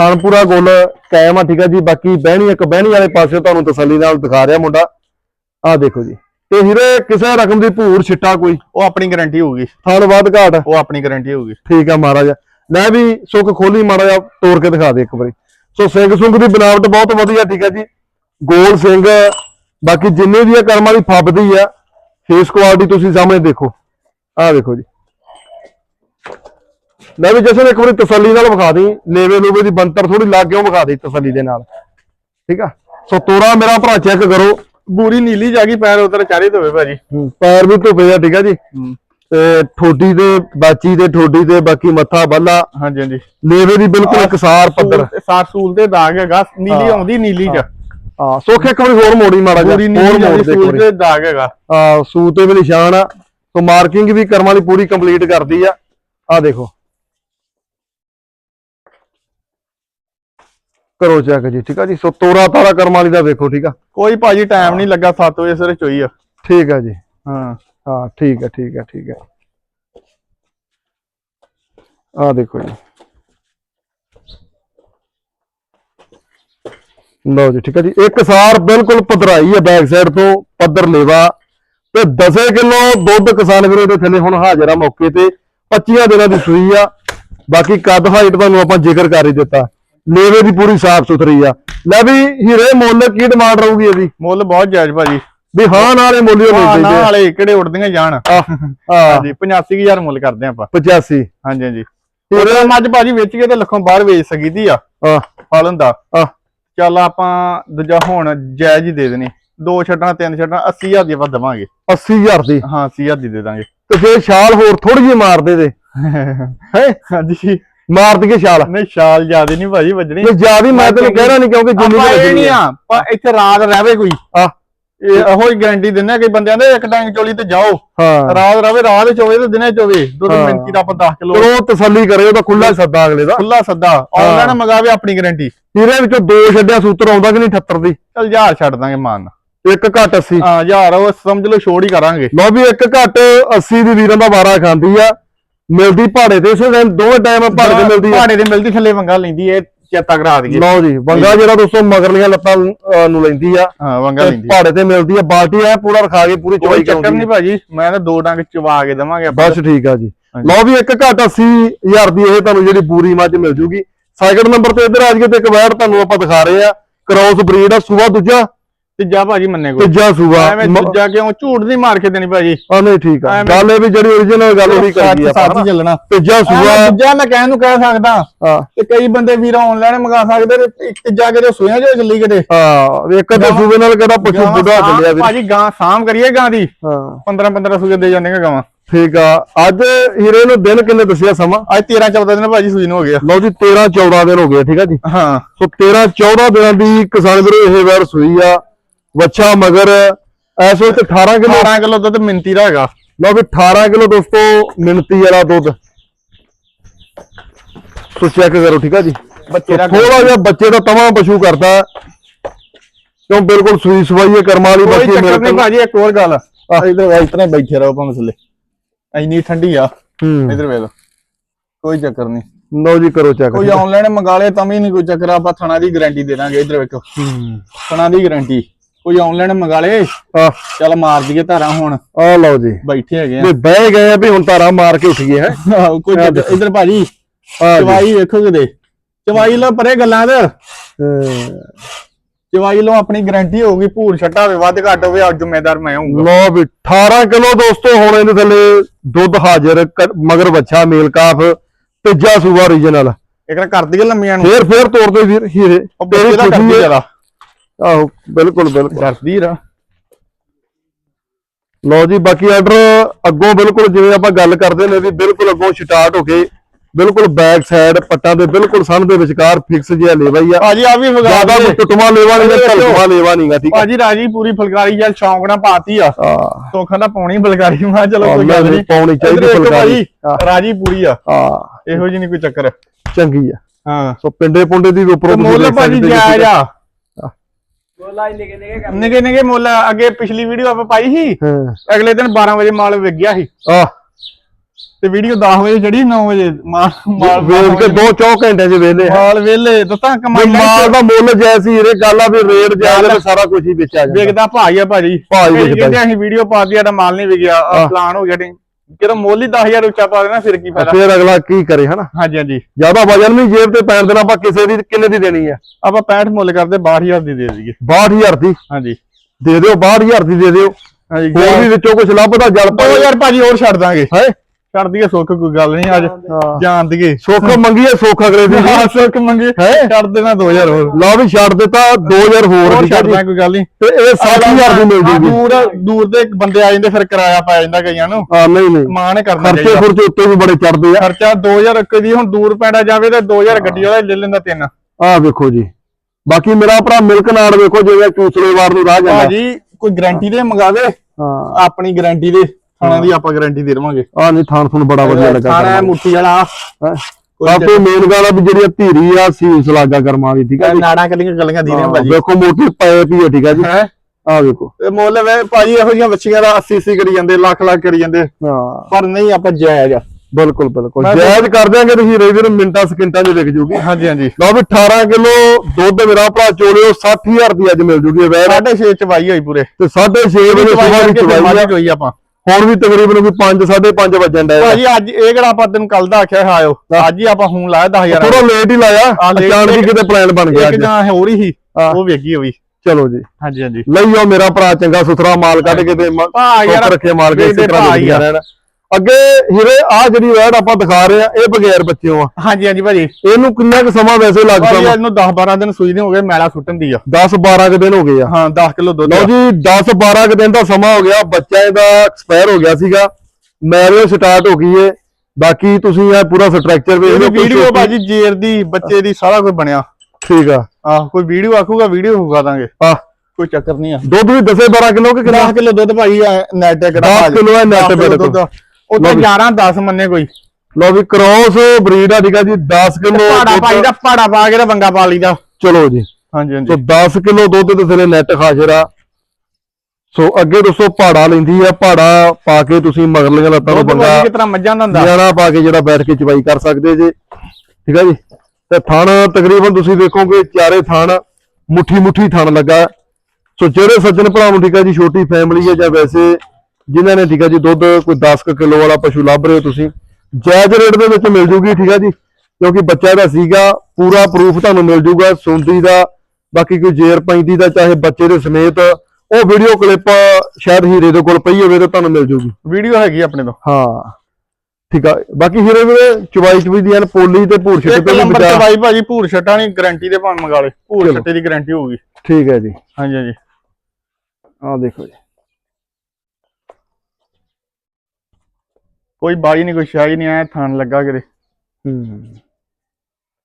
ਥਾਣ ਪੂਰਾ ਗੋਲ ਕਾਇਮ ਆ ਠੀਕ ਆ ਜੀ। ਬਾਕੀ ਬਹਿਣੀ ਇੱਕ ਬਹਿਣੀ ਵਾਲੇ ਪਾਸੇ ਤੁਹਾਨੂੰ ਤਸੱਲੀ ਨਾਲ ਦਿਖਾ ਰਿਹਾ ਮੁੰਡਾ। ਆ ਦੇਖੋ ਜੀ। ਤੇ ਹੀਰੇ ਕਿਸੇ ਰਕਮ ਦੀ ਭੂਰ ਛਿੱਟਾ ਕੋਈ? ਉਹ ਆਪਣੀ ਗਾਰੰਟੀ ਹੋਊਗੀ। ਥਾਣ ਬਾਅਦ ਘਾਟ? ਉਹ ਆਪਣੀ ਗਾਰੰਟੀ ਹੋਊਗੀ। ਠੀਕ ਆ ਮਹਾਰਾਜ। ਲੈ ਵੀ ਸੁੱਖ ਖੋਲੀ ਮਾੜਾ ਜਿਹਾ ਤੋੜ ਕੇ ਦਿਖਾ ਦੇ ਇੱਕ ਵਾਰੀ। ਸੋ ਸਿੰਘ ਸੁੰਗ ਦੀ ਬਨਾਵਟ ਬਹੁਤ ਵਧੀਆ ਠੀਕ ਹੈ ਜੀ। ਗੋਲ ਸਿੰਘ ਬਾਕੀ ਜਿੰਨੇ ਵੀ ਆ ਕਰਮਾਂ ਦੀ ਫੱਬਦੀ ਆ ਫੇਸ ਕੁਆਲਿਟੀ ਤੁਸੀਂ ਸਾਹਮਣੇ ਦੇਖੋ। ਆਹ ਦੇਖੋ ਜੀ। ਲੈ ਵੀ ਜਸ਼ਨ ਇੱਕ ਵਾਰੀ ਤਸੱਲੀ ਨਾਲ ਵਿਖਾ ਦੀ ਲੇਵੇ ਲੂਵੇ ਦੀ ਬੰਤਰ ਥੋੜੀ ਲੱਗ ਗਿਓ ਵਿਖਾ ਦੇ ਤਸੱਲੀ ਦੇ ਨਾਲ। ਠੀਕ ਆ? ਸੋ ਤੋਰਾ ਮੇਰਾ ਭਰਾ ਚੈੱਕ ਕਰੋ। ਬੂਰੀ ਨੀਲੀ ਜਾ ਗਈ ਪੈਰ ਉਧਰ ਚਾਰੇ ਧੋਵੇ ਭਾਜੀ। ਪੈਰ ਵੀ ਧੁੱਪੇ ਆ ਠੀਕ ਆ ਜੀ? ਤੇ ਠੋਡੀ ਦੇ ਬਾਚੀ ਦੇ ਠੋਡੀ ਦੇ ਬਾਕੀ ਮੱਥਾ ਬੱਲਾ। ਹਾਂਜੀ ਹਾਂਜੀ। ਲੇਵੇ ਦੀ ਬਿਲਕੁਲ ਇਕਸਾਰ ਪੱਧਰ। ਸਾਰ ਸੂਲ ਤੇ ਦਾਗ ਹੈਗਾ ਨੀਲੀ। ਆਉਂਦੀ ਨੀਲੀ ਚ। ਹਾਂ। ਸੁੱਖ ਇੱਕ ਵਾਰੀ ਹੋਰ ਮੋੜੀ ਮਾੜਾ ਜਿਹਾ ਹੋਰ ਮੋੜ ਦੇ ਸੂਲ ਤੇ ਦਾਗ ਹੈਗਾ। ਹਾਂ ਸੂ ਤੇ ਵੀ ਨਿਸ਼ਾਨ ਆ। ਸੋ ਮਾਰਕਿੰਗ ਵੀ ਕਰਮ ਵਾਲੀ ਪੂਰੀ ਕੰਪਲੀਟ ਕਰਦੀ ਆ। ਆ ਦੇਖੋ। ਕਰੋ ਚੈੱਕ ਜੀ ਠੀਕ ਆ ਜੀ? ਸੋ ਤੋਰਾ ਤਾਰਾ ਕਰਮ ਵਾਲੀ ਦਾ ਵੇਖੋ ਠੀਕ ਆ? ਕੋਈ ਭਾਜੀ ਟਾਈਮ ਨਹੀਂ ਲੱਗਾ 7 ਵਜੇ ਸਵੇਰੇ ਚੋਈ ਆ। ਠੀਕ ਆ ਜੀ। ਹਾਂ। ਹਾਂ ਠੀਕ ਹੈ ਠੀਕ ਹੈ ਠੀਕ ਹੈ ਆ ਦੇਖੋ ਜੀ। ਲਓ ਜੀ ਠੀਕ ਹੈ ਜੀ। ਇੱਕ ਸਾਰ ਬਿਲਕੁਲ ਪਧਰਾਈ ਹੈ ਬੈਕ ਸਾਈਡ ਤੋਂ ਪੱਧਰ ਲੇਵਾ। ਤੇ 10 ਕਿਲੋ ਦੁੱਧ ਕਿਸਾਨ ਵੀਰੋ ਦੇ ਥੱਲੇ ਹੁਣ ਹਾਜ਼ਰ ਆ ਮੌਕੇ ਤੇ। 25 ਦਿਨਾਂ ਦੀ ਸੂਈ ਆ। ਬਾਕੀ ਕੱਦ ਹਾਈਟ ਤੁਹਾਨੂੰ ਆਪਾਂ ਜ਼ਿਕਰ ਕਰ ਹੀ ਦਿੱਤਾ। ਲੇਵੇ ਦੀ ਪੂਰੀ ਸਾਫ਼ ਸੁਥਰੀ ਆ। ਲੈ ਵੀ ਹੀਰੇ ਮੁੱਲ ਕੀ ਡਿਮਾਂਡ ਰਹੂਗੀ ਇਹਦੀ? ਮੁੱਲ ਬਹੁਤ ਜਾਇਜ਼ ਭਾਜੀ। ਵੀ ਹਾਂ ਨਾਲੇ ਮੁੱਲ ਹੀ ਹੋਣੇ ਚਾਹੀਦੇ ਵਾਲੇ ਕਿਹੜੇ ਉੜਦੀਆਂ ਜਾਣ। ਹਾਂਜੀ 85000 ਮੁੱਲ ਕਰਦੇ ਆਪਾਂ। 85 ਹਾਂਜੀ ਹਾਂਜੀ। ਉਹਦਾ ਮੱਝ ਭਾਜੀ ਵੇਚ ਕੇ ਤੇ ਲੱਖੋਂ ਬਾਹਰ ਵੇਚ ਸਕੀਦੀ ਆ। ਆ ਫਲ ਹੁੰਦਾ। ਆ ਚੱਲ ਆਪਾਂ ਦੂਜਾ ਹੁਣ ਜਾਇਜ਼ ਹੀ ਦੇ ਦੇਣੀ। ਦੋ ਛੱਡਾਂ ਤਿੰਨ ਛੱਡਾਂ 80000 ਦੀ ਆਪਾਂ ਦਵਾਂਗੇ। 80000 ਦੀ? ਹਾਂ 80000 ਦੀ ਦੇ ਦਾਂਗੇ। ਤੇ ਜੇ ਛਾਲ ਹੋਰ ਥੋੜੀ ਜਿਹੀ ਮਾਰ ਦੇ ਦੇ। ਹੈ? ਹਾਂਜੀ। ਮਾਰ ਦਈਏ ਛਾਲ। ਨਹੀਂ ਸ਼ਾਲ ਜ਼ਿਆਦੇ ਨਹੀਂ ਭਾਜੀ ਵੱਜਣੀ। ਨਹੀਂ ਜ਼ਿਆਦਾ ਮੈਂ ਤੈਨੂੰ ਕਹਿਣਾ ਨਹੀਂ ਕਿਉਂਕਿ ਜਿੰਨੀ ਆਪਾਂ ਇਹ ਨਹੀਂ ਆ। ਪਰ ਇੱਥੇ ਰਾਤ ਰਹਿਵੇ ਕੋਈ। ਆ ਇਹ ਇਹੋ ਹੀ ਗਾਰੰਟੀ ਦਿੰਦੇ ਆ ਕਿ ਬੰਦਿਆਂ ਦੇ ਇੱਕ ਟਾਈਮ ਚੋਲੀ ਤੇ ਜਾਓ। ਹਾਂ। ਰਾਤ ਰਵੇ ਰਾਤ ਚ ਹੋਵੇ ਤੇ ਦਿਨੇ ਚ ਹੋਵੇ ਦੁੱਧ। ਮਿੰਤੀ ਦਾ ਆਪਾਂ 10 ਕਿਲੋ। ਚਲੋ ਤਸੱਲੀ ਕਰੇ ਉਹਦਾ ਖੁੱਲਾ ਸੱਦਾ ਅਗਲੇ ਦਾ। ਖੁੱਲਾ ਸੱਦਾ। ਆਨਲਾਈਨ ਮੰਗਾਵੇ ਆਪਣੀ ਗਾਰੰਟੀ ਇਹਦੇ ਵਿੱਚੋਂ ਦੋ ਛੱਡਿਆ ਸੂਤਰ ਆਉਂਦਾ ਕਿ ਨਹੀਂ 78 ਦੀ? ਚੱਲ ਹਜ਼ਾਰ ਛੱਡ ਦਾਂਗੇ ਮਾਨ। ਇੱਕ ਘੱਟ 80 ਹਾਂ ਹਜ਼ਾਰ ਉਹ ਸਮਝ ਲਓ ਛੋੜ ਹੀ ਕਰਾਂਗੇ। ਲਓ ਵੀ ਇੱਕ ਘੱਟ 80 ਦੀ ਵੀਰਾਂ ਦਾ ਵਾਰਾ ਖਾਂਦੀ ਆ। ਮਿਲਦੀ ਪਹਾੜੇ ਤੇ ਇਸੇ ਦਿਨ ਦੋਵੇਂ ਟਾਈਮ ਪਹਾੜੇ ਤੇ ਮਿਲਦੀ ਪਹਾੜੇ ਤੇ ਮਿਲਦੀ ਥੱਲੇ ਵੰਗਾ ਲੈਂਦੀ ਇਹ ਚੇਤਾ ਕਰਾ ਦਈਏ। ਲਓ ਜੀ ਬੰਗਾ ਜਿਹੜਾ ਦੋਸਤੋ ਮਗਰਲੀਆਂ ਲੱਤਾਂ ਨੂੰ ਲੈਂਦੀ ਆ। ਹਾਂ ਵੰਗਾ ਲੈਂਦੀ। ਪਹਾੜੇ ਤੇ ਮਿਲਦੀ ਆ ਬਾਲਟੀ ਐ ਪੂਰਾ ਰਖਾ ਕੇ ਪੂਰੀ ਚੌੜੀ ਚੱਕਰ ਨਹੀਂ। ਭਾਜੀ ਮੈਂ ਤਾਂ ਦੋ ਡੰਗ ਚਵਾ ਕੇ ਦਵਾਂਗੇ ਬਸ ਠੀਕ ਆ ਜੀ। ਲਓ ਵੀ ਇੱਕ ਘੱਟ 80000 ਦੀ ਇਹ ਤੁਹਾਨੂੰ ਜਿਹੜੀ ਪੂਰੀ ਮੱਝ ਮਿਲ ਜੂਗੀ। ਸੈਕਿੰਡ ਨੰਬਰ ਤੇ ਇੱਧਰ ਆ ਜੀਏ ਤੇ ਇੱਕ ਵੈੜ ਤੁਹਾਨੂੰ ਆਪਾਂ ਦਿਖਾ ਰਹੇ ਆ। ਕ੍ਰੋਸ ਬਰੀਡ ਆ ਸੂਆ ਦੂਜਾ। ਤੀਜਾ ਭਾਜੀ ਮੰਨੇ ਕੋਈ। ਤੀਜਾ ਸੂਆ। ਐਵੇਂ ਦੂਜਾ ਕਿਉਂ? ਝੂਠ ਨਹੀਂ ਮਾਰ ਕੇ ਦੇਣੀ ਭਾਜੀ। ਆ ਨਹੀਂ ਠੀਕ ਆ। ਐਵੇਂ- ਗੱਲ ਇਹ ਵੀ ਜਿਹੜੀ origignal ਗੱਲ ਉਹੀ ਕਰੀ ਆ ਸੱਚ ਹੀ ਚੱਲਣਾ। ਤੀਜਾ ਸੂਆ। ਤੀਜਾ ਮੈਂ ਕਹਿਣ ਨੂੰ ਕਹਿ ਸਕਦਾ। ਹਾਂ। ਤੇ ਕਈ ਬੰਦੇ ਵੀਰ ਆਨਲਾਈਨ ਮੰਗਾ ਸਕਦੇ ਤੇ ਇੱਕ ਤੀਜਾ ਕਿਤੇ ਸੋਇਆ ਜੋ ਚੱਲੀ ਕਿਤੇ। ਹਾਂ ਇੱਕ ਤਾਂ ਸੂਬੇ ਨਾਲ ਕਿਹੜਾ ਪਸ਼ੂ ਗਾਂ ਬੁੱਢਾ ਸਾਂਭ- ਚੱਲਿਆ ਵੀ ਭਾਜੀ ਗਾਂ ਸਾਮ ਕਰੀਏ ਗਾਂ ਦੀ। ਹਾਂ। 15 15 ਸੂਏ ਦੇ ਜਾਂਦੇ ਗਾਵਾਂ। ਠੀਕ ਆ। ਅੱਜ ਹੀਰੇ ਨੂੰ ਦਿਨ ਕਿੰਨੇ ਦੱਸਿਆ ਸਮਾਂ? ਅੱਜ 13 14 ਦਿਨ ਭਾਜੀ ਸੂਈ ਨੂੰ ਹੋ ਗਿਆ ਲਓ ਜੀ 13 14 ਦਿਨ ਹੋ ਗਏ ਠੀਕ ਆ ਜੀ। ਹਾਂ। ਸੋ 13 14 ਦਿਨਾਂ ਦੀ ਕਿਸਾਨ ਵੀਰੋ ਇਹ ਵੈਰ ਸੂਈ ਆ। ਵੱਛਾ ਮਗਰ ਐਸ ਵੇਲੇ ਤੇ 18 ਕਿਲੋ 18 ਕਿਲੋ ਦੁੱਧ ਮਿੰਤੀ ਦਾ ਹੈਗਾ। ਲਓ ਵੀ 18 ਕਿਲੋ ਦੋਸਤੋ ਮਿੰਤੀ ਵਾਲਾ ਦੁੱਧ। ਸੋ ਚੈੱਕ ਕਰੋ ਠੀਕ ਆ ਜੀ? ਬੱਚੇ ਦਾ ਥੋੜਾ ਜਿਹਾ ਬੱਚੇ ਦਾ ਤਵਾ ਪਸ਼ੂ ਕਰਦਾ। ਕਿਉਂ ਬਿਲਕੁਲ ਸੂਈ ਸਵਾਈ ਹੈ ਕਰਮਾਂ ਵਾਲੀ ਚੱਕਰ ਮੇਰੇ ਨਹੀਂ ਕੋਲ। ਭਾਜੀ ਇੱਕ ਹੋਰ ਗੱਲ। ਇਧਰ ਇਤਨੇ ਬੈਠੇ ਰਹੋ ਭਾਵੇਂ ਥੱਲੇ ਇੰਨੀ ਠੰਡੀ ਆ। ਇਧਰ ਵੇਖ ਲਓ। ਕੋਈ ਚੱਕਰ ਨਹੀਂ। ਲਓ ਜੀ ਕਰੋ ਚੈੱਕ ਕੋਈ ਆਨਲਾਈਨ ਮੰਗਾ ਲੇ ਤਾਂ ਵੀ ਨਹੀਂ ਕੋਈ ਚੱਕਰ। ਆਪਾਂ ਥਣਾ ਦੀ ਗਾਰੰਟੀ ਦੇ ਦਾਂਗੇ। ਇਧਰ ਵੇਖੋ। ਥਣਾ ਦੀ ਗਾਰੰਟੀ ਕੋਈ ਆਨਲਾਈਨ ਮੰਗਾ ਲੇ ਆ ਚੱਲ ਮਾਰ ਦਈਏ ਧਾਰਾਂ ਹੁਣ। ਆ ਲਓ ਜੀ। ਬੈਠੇ ਹੈਗੇ ਆ। ਵੀ ਬਹਿ ਗਏ ਆ ਵੀ ਹੁਣ ਤਾਰਾ ਮਾਰ ਕੇ ਉੱਠ ਗਏ ਹੈ। ਆਹੋ, ਕੋਈ ਇੱਧਰ ਭਾਜੀ ਆ ਜੀ। ਚਵਾਈ ਵੇਖੋ ਕਿਤੇ। ਚਵਾਈ ਲੋ ਪਰੇ ਗੱਲਾਂ ਅਹ ਚਵਾਈ ਲੋ ਆਪਣੀ ਗਾਰੰਟੀ ਹੋਊਗੀ ਭੂਰ ਛੱਟਾ ਹੋਵੇ ਵੱਧ ਘੱਟ ਹੋਵੇ ਆ ਜ਼ਿੰਮੇਦਾਰ ਮੈਂ ਹੋਊਂਗਾ। ਲਓ ਵੀ 18 ਕਿਲੋ ਦੋਸਤੋ ਹੁਣ ਇਹਦੇ ਥੱਲੇ ਦੁੱਧ ਹਾਜ਼ਰ ਕ- ਮਗਰ ਬੱਚਾ ਮੇਲ ਕਾਫ ਤੀਜਾ ਸੂਆ ਓਰੀਜਨਲ ਇੱਕ ਕਰ ਦਈਏ ਲੰਮੀਆਂ ਨੂੰ। ਫੇਰ ਫੇਰ ਤੋੜ ਦੇ ਵੀਰ ਹੀਰੇ ਉਹ ਬੱਚੇ ਦਾ ਕਰਦੀ। ਜ਼ਿਆਦਾ। ਆਹੋ ਬਿਲਕੁਲ ਬਿਲਕੁਲ। ਕਰਦੀ ਰਾ ਲਓ ਜੀ ਬਾਕੀ ਆਰਡਰ ਅੱਗੋਂ ਬਿਲਕੁਲ ਜਿਵੇਂ ਆਪਾਂ ਗੱਲ ਕਰਦੇ ਨੇ ਵੀ ਬਿਲਕੁਲ ਅੱਗੋਂ ਸਟਾਰਟ ਹੋ ਕੇ ਬਿਲਕੁਲ ਬੈਕ ਸਾਈਡ ਪੱਟਾਂ ਦੇ ਬਿਲਕੁਲ ਸਣ ਦੇ ਵਿਚਕਾਰ ਫਿਕਸ ਜਿਹਾ ਲੇਵਾ ਹੀ ਆ। ਭਾਜੀ ਆ ਵੀ ਵਗਾ ਜ਼ਿਆਦਾ ਕੋਈ ਟੁੱਟਵਾ ਲੇਵਾ ਨਹੀਂ ਵਿੱਚੋਂ- ਢਲਕਵਾ ਲੇਵਾ ਨਹੀਂਗਾ ਠੀਕ ਆ। ਭਾਜੀ ਰਾਜੀ ਪੂਰੀ ਫੁਲਕਾਰੀ ਜਾਂ ਸ਼ੌਂਕ ਨਾਲ ਪਾਤੀ ਆ। ਸੋਖਾ ਦਾ ਪਾਉਣੀ ਫੁਲਕਾਰੀ ਮੈਂ ਚਲੋ ਹਾਂ, ਕੋਈ ਗੱਲ ਨਹੀਂ, ਪਾਉਣੀ ਚਾਹੀਦੀ ਫੁਲਕਾਰੀ। ਹਾਂ। ਰਾਜੀ ਪੂਰੀ ਆ। ਆ ਇਹੋ ਜਿਹੀ ਨਹੀਂ ਕੋਈ ਚੱਕਰ। ਚੰਗੀ ਆ। ਹਾਂ। ਸੋ ਪਿੰਡੇ ਪੁੰਡੇ ਦੀ ਉੱਪਰੋਂ ਮੁੱਲ ਭਾਜੀ ਜੀ, ਜਾਇਜ਼ ਆ। ਹਾਂ। ਨਿੱਕੇ ਨਿੱਕੇ ਮੁੱਲ ਅੱਗੇ ਪਿਛਲੀ ਵੀਡੀਓ ਆਪਾਂ ਪਾਈ ਸੀ। ਅਗਲੇ ਦਿਨ 12 ਵਜੇ ਮਾਲ ਵਿਕ ਗਿਆ ਸੀ। ਆ ਤੇ ਵੀਡੀਓ 10 ਵਜੇ ਚੜੀ 9 ਵਜੇ ਮਾਲ ਮਾਲ ਵੇਚ ਕੇ ਦੋ ਚੌ ਘੰਟੇ ਚ ਵੇਲੇ ਆ। ਮਾਲ ਵੇਲੇ ਦੱਸਾਂ ਕਮਾਈ ਮਾਲ ਦਾ ਮੁੱਲ ਜੈਸੀ ਇਹ ਗੱਲ ਆ ਵੀ ਰੇਟ ਜਾਇਜ਼ ਤੇ ਸਾਰਾ ਕੁਝ ਹੀ ਵੇਚਿਆ ਜਾਂਦਾ। ਵਿਕਦਾ ਭਾਈ ਆ ਭਾਜੀ ਭਾਈ ਕਹਿੰਦੇ ਅਸੀਂ ਵੀਡੀਓ ਪਾ ਦਿੱਤੀ ਸਾਡਾ ਮਾਲ ਨਹੀਂ ਵਿਕਿਆ। ਆਹ। ਹਾਂ। ਪਲਾਨ ਹੋ ਗਿਆ ਟੀ ਜਦੋਂ ਮੁੱਲ ਹੀ 10000 ਉੱਚਾ ਪਾ ਦੇਣਾ ਫਿਰ ਕੀ ਫਾਇਦਾ? ਫੇਰ ਅਗਲਾ ਕੀ ਕਰੇ ਹਨਾ? ਹਾਂਜੀ ਹਾਂਜੀ। ਜ਼ਿਆਦਾ ਵਜਨ ਵੀ ਜੇਬ ਤੇ ਪੈਣ ਦੇਣਾ ਆਪਾਂ ਕਿਸੇ ਦੀ ਕਿੰਨੇ ਦੀ ਦੇਣੀ ਆ? ਆਪਾਂ 65 ਮੁੱਲ ਕਰਦੇ 62000 ਦੀ ਦੇ ਦਈਏ। 62000 ਦੀ? ਹਾਂਜੀ। ਦੇ ਦਿਓ 62000 ਦੀ ਦੇ ਦਿਓ। ਹਾਂਜੀ ਹੋਰ ਵੀ ਵਿੱਚੋਂ ਕੁਝ ਲੱਭਦਾ ਜਲ ਪਾ 2000 ਭਾਜੀ ਹੋਰ ਛੱਡ ਦਾਂਗੇ। ਹੈ? ਛੱਡ ਦਈਏ ਸੁੱਖ ਕੋਈ ਗੱਲ ਨਹੀਂ ਅੱਜ ਜਾਣ ਦਈਏ। ਸੁੱਖ ਮੰਗੀਏ ਸੁੱਖ ਅਗਲੇ ਦੀ ਹਾਂ ਸੁੱਖ ਮੰਗੇ। ਹੈਂ? ਛੱਡ ਦੇਣਾ 2000 ਹੋਰ। ਲਓ ਵੀ ਛੱਡ ਦਿੱਤਾ 2000 ਹੋਰ ਠੀਕ ਛੱਡ ਜੀ। ਦਾਂ ਕੋਈ ਗੱਲ ਨਹੀਂ। ਤੇ ਇਹ 60000 ਦੀ ਮਿਲ ਹਾਂ, ਜੂਗੀ। ਦੂਰ ਦੂਰ ਦੇ ਬੰਦੇ ਆ ਜਾਂਦੇ ਫਿਰ ਕਿਰਾਇਆ ਪੈ ਜਾਂਦਾ ਕਈਆਂ ਨੂੰ। ਹਾਂ ਨਹੀਂ ਨਹੀਂ। ਮਾਂ ਨੇ ਕਰਨਾ ਖਰਚੇ ਖੁਰਚੇ ਉੱਤੇ ਵੀ ਬੜੇ ਚੜਦੇ ਆ। ਖਰਚਾ 2000 ਕਦੀ ਹੁਣ ਦੂਰ ਪੈਣਾ ਜਾਵੇ ਤਾਂ 2000 ਗੱਡੀ ਵਾਲਾ ਲੈ ਲੈਂਦਾ ਤਿੰਨ। ਆਹ ਵੇਖੋ ਜੀ। ਬਾਕੀ ਮੇਰਾ ਭਰਾ ਮਿਲਕ ਨਾੜ ਵੇਖੋ ਜਿਵੇਂ ਚੂਸਲੇਵਾਰ ਨੂੰ ਰਾਹ ਜਾਂਦਾ ਭਾਜੀ ਕੋਈ ਗਾਰੰਟੀ ਦੇ ਮੰਗਾਵੇ ਹਾਂ। ਆਪਣੀ ਗਾਰੰਟੀ ਦੇ। ਖਾਣਾ ਦੀ ਆਪਾਂ ਗਾਰੰਟੀ ਦੇ ਦੇਵਾਂਗੇ। ਆ ਨਹੀਂ ਥਾਣ ਥੁਣ ਬੜਾ ਵਧੀਆ ਲੱਗਾ ਹੈ ਮੁੱਠੀ ਵਾਲਾ। ਹੈਂ। ਤੋਂ ਮੇਨ ਗੱਲ ਆ ਵੀ ਜਿਹੜੀ ਇਹ ਧੀਰੀ ਆ ਸੀਸ ਲਾਗਾ ਕਰਮਾਂ ਦੀ ਠੀਕ ਆ ਜੀ? ਨਾੜਾਂ ਕੱਲੀਆਂ ਕੱਲੀਆਂ ਦੀ ਨੇ ਹਾਂ, ਭਾਜੀ। ਵੇਖੋ ਮੋਟੀ ਪਏ ਪਈ ਆ ਠੀਕ ਆ ਜੀ। ਹੈ? ਆ ਵੇਖੋ। ਤੇ ਮੁੱਲ ਵੇ ਭਾਜੀ ਇਹੋ ਜਿਹੀਆਂ ਬੱਚੀਆਂ ਦਾ 80 80 ਕਰੀ ਜਾਂਦੇ ਲੱਖ ਲੱਖ ਕਰੀ ਜਾਂਦੇ। ਹਾਂ। ਪਰ ਨਹੀਂ ਆਪਾਂ ਜਾਇਜ਼ ਆ। ਬਿਲਕੁਲ ਬਿਲਕੁਲ। ਜਾਇਜ਼ ਕਰ ਦਿਆਂਗੇ ਤੁਸੀਂ ਰੇਵੀ ਨੂੰ ਮਿੰਟਾਂ ਸਕਿੰਟਾਂ 'ਚ ਵਿਕ ਜੂਗੀ। ਹਾਂਜੀ ਹਾਂਜੀ। ਲਓ ਵੀ 18 ਕਿਲੋ ਦੁੱਧ ਮੇਰਾ ਭਰਾ ਚੋਲਿਓ 60000 ਦੀ ਅੱਜ ਮਿਲ ਜੂਗੀ ਵੈਰ। ਸਾਢੇ 6 ਚਵਾਈ ਹੋਈ ਪੂਰੇ। ਤੇ 6.5 ਵਜੇ ਸਵੇਰ ਦੀ ਚਵਾਈ। ਹੋਈ ਆਪਾਂ। ਹੁਣ ਵੀ ਤਕਰੀਬਨ ਕੋਈ 5 5:30 ਵਜਣ ਡਿਆ ਭਾਜੀ ਅੱਜ ਇਹ ਕਿਹੜਾ ਆਪਾਂ ਤੈਨੂੰ ਕੱਲ ਦਾ ਆਖਿਆ ਆਇਓ। ਅੱਜ ਹੀ ਆਪਾਂ ਫੋਨ ਲਾਇਆ 10000 ਥੋੜਾ ਲੇਟ ਹੀ ਲਾਇਆ। ਅਚਾਨਕ ਕਿਤੇ ਪਲਾਨ ਬਣ ਗਿਆ ਇੱਕ ਜਾਂ ਹੋਰ ਹੀ। ਉਹ ਵੇਗੀ ਹੋਈ ਚਲੋ ਜੀ। ਹਾਂਜੀ ਹਾਂਜੀ। ਲਈ ਆਓ ਮੇਰਾ ਭਰਾ ਚੰਗਾ ਸੁਥਰਾ ਮਾਲ ਕੱਢ ਕੇ ਤੇ ਰੱਖੇ ਮਾਲ ਕੇ ਇਸੇ ਤਰ੍ਹਾਂ ਰਹਿਣ। ਅੱਗੇ ਹੀਰੇ ਆ ਜਿਹੜੀ ਵੈੜ ਆਪਾਂ ਦਿਖਾ ਰਹੇ ਆ ਇਹ ਬਗੈਰ ਬੱਚਿਓ ਆ। ਹਾਂਜੀ ਹਾਂਜੀ ਭਾਜੀ। ਇਹਨੂੰ ਕਿੰਨਾ ਕੁ ਸਮਾਂ ਵੈਸੇ ਲੱਗ ਭਾਜੀ ਸਕਦਾ ਇਹਨੂੰ 10 12 ਦਿਨ ਸੂਈ ਨਹੀਂ ਹੋ ਗਏ ਮੈਲਾ ਸੁੱਟਣ ਦੀ ਆ। 10 12 ਕੁ ਦਿਨ ਹੋ ਗਏ ਆ। ਹਾਂ 10 ਕਿਲੋ ਦੁੱਧ ਲਓ ਆ। ਜੀ 10 12 ਕੁ ਦਿਨ ਦਾ ਸਮਾਂ ਹੋ ਗਿਆ ਬੱਚਾ ਇਹਦਾ ਐਕਸਪਾਇਰ ਹੋ ਗਿਆ ਸੀਗਾ। ਮੈਰਿਜ ਸਟਾਰਟ ਹੋ ਗਈ ਏ। ਬਾਕੀ ਤੁਸੀਂ ਇਹ ਪੂਰਾ ਸਟਰਕਚਰ ਵੇਖ ਇਹਦੀ ਲਓ ਕੋਈ ਵੀਡੀਓ ਛੋਟੀ- ਭਾਜੀ ਜੇਰ ਦੀ ਬੱਚੇ ਦੀ ਸਾਰਾ ਕੁਝ ਬਣਿਆ। ਠੀਕ ਆ। ਆਹ ਕੋਈ ਵੀਡੀਓ ਆਖੂਗਾ ਵੀਡੀਓ ਹੋਗਾ ਦਾਂਗੇ। ਆ ਕੋਈ ਚੱਕਰ ਨਹੀਂ ਆ। ਦੁੱਧ ਵੀ 10 12 ਕਿਲੋ ਕਿ ਕਿੰਨਾ? 10 ਕਿਲੋ ਦੁੱਧ ਭਾਜੀ ਨੈਟ ਤੇ ਕਿਹੜਾ 10 ਕਿਲੋ ਹੈ net ਤੇ ਦੁੱਧ। ਵੀ। 11 10 ਮੰਨੇ ਕੋਈ। ਲਓ ਵੀ ਕ੍ਰੋਸ ਬਰੀਡ ਆ ਠੀਕ ਆ ਜੀ 10 ਕਿਲੋ ਪਾੜਾ ਪਾਈ ਦਾ ਪਾੜਾ ਪਾ ਕੇ ਤੇ ਬੰਗਾ ਪਾ ਲਈਦਾ। ਚਲੋ ਜੀ। ਹਾਂਜੀ ਸੋ ਹਾਂਜੀ 10 ਕਿਲੋ ਦੁੱਧ ਤੇ ਥਲੇ ਨੈਟ ਖਾਜਰਾ ਸੋ ਅੱਗੇ ਦੋਸਤੋ ਪਹਾੜਾ ਲੈਂਦੀ ਆ ਪਹਾੜਾ ਪਾ ਕੇ ਤੁਸੀਂ ਮਗਰਲੀਆਂ ਲੱਤਾਂ ਨੂੰ ਬੰਗਾ ਕਿਸ ਤਰ੍ਹਾਂ ਮੱਝਾਂ ਦਾ ਹੁੰਦਾ। ਨਿਆਣਾ ਪਾ ਕੇ ਜਿਹੜਾ ਬੈਠ ਕੇ ਚਵਾਈ ਕਰ ਸਕਦੇ ਜੇ। ਠੀਕ ਆ ਜੀ। ਤੇ ਥਣ ਤਕਰੀਬਨ ਤੁਸੀਂ ਵੇਖੋਗੇ ਚਾਰੇ ਥਣ ਮੁੱਠੀ ਮੁੱਠੀ ਥਣ ਲੱਗਾ। ਸੋ ਜਿਹੜੇ ਸੱਜਣ ਭਰਾ ਨੂੰ ਠੀਕ ਆ ਜੀ ਛੋਟੀ ਫੈਮਿਲੀ ਹੈ ਜਾਂ ਵੈਸੇ ਜਿਨ੍ਹਾਂ ਨੇ ਠੀਕ ਆ ਜੀ ਦੁੱਧ ਕੋਈ 10 ਕਿਲੋ ਵਾਲਾ ਪਸ਼ੂ ਲੱਭ ਰਹੇ ਹੋ ਤੁਸੀਂ। ਜਾਇਜ਼ ਰੇਟ ਦੇ ਵਿੱਚ ਮਿਲ ਜੂਗੀ ਠੀਕ ਆ ਜੀ। ਕਿਉਂਕਿ ਬੱਚਾ ਦਾ ਸੀਗਾ ਪੂਰਾ ਪ੍ਰੂਫ ਤੁਹਾਨੂੰ ਮਿਲ ਜੂਗਾ ਸੁੰਦੀ ਦਾ ਬਾਕੀ ਕੋਈ ਜੇਰ ਪੈਂਦੀ ਦਾ ਚਾਹੇ ਬੱਚੇ ਦੇ ਸਮੇਤ ਉਹ ਵੀਡੀਓ ਕਲਿੱਪ ਸ਼ਾਇਦ ਹੀਰੇ ਦੇ ਕੋਲ ਪਈ ਹੋਵੇ ਤਾਂ ਤੁਹਾਨੂੰ ਮਿਲ ਜੂਗੀ। ਵੀਡੀਓ ਹੈਗੀ ਆਪਣੇ ਤੋਂ। ਹਾਂ। ਠੀਕ ਆ ਬਾਕੀ ਹੀਰੇ ਵੀਰੇ ਚਵਾਈ ਚਵਾਈ ਦੀਆਂ ਪੋਲੀ ਤੇ ਭੂਰ ਛਿੱਟ ਤੇ ਵੀ ਨੰਬਰ ਬਾਈ ਭਾਜੀ ਭੂਰ ਛਟਾ ਨਹੀਂ ਗਾਰੰਟੀ ਦੇ ਭਾਵੇਂ ਮੰਗਾ ਲੇ ਭੂਰ। ਛੱਟੇ ਦੀ ਗਾਰੰਟੀ ਹੋਊਗੀ। ਠੀਕ ਹੈ ਜੀ। ਹਾਂਜੀ ਹਾਂਜੀ। ਆਹ ਦੇਖੋ ਜੀ। ਕੋਈ ਬਾਈ ਨਹੀਂ ਕੋਈ ਸ਼ਾਈ ਨਹੀਂ ਆਇਆ ਥਾਨ ਲੱਗਾ ਕਿਤੇ। ਹੂੰ।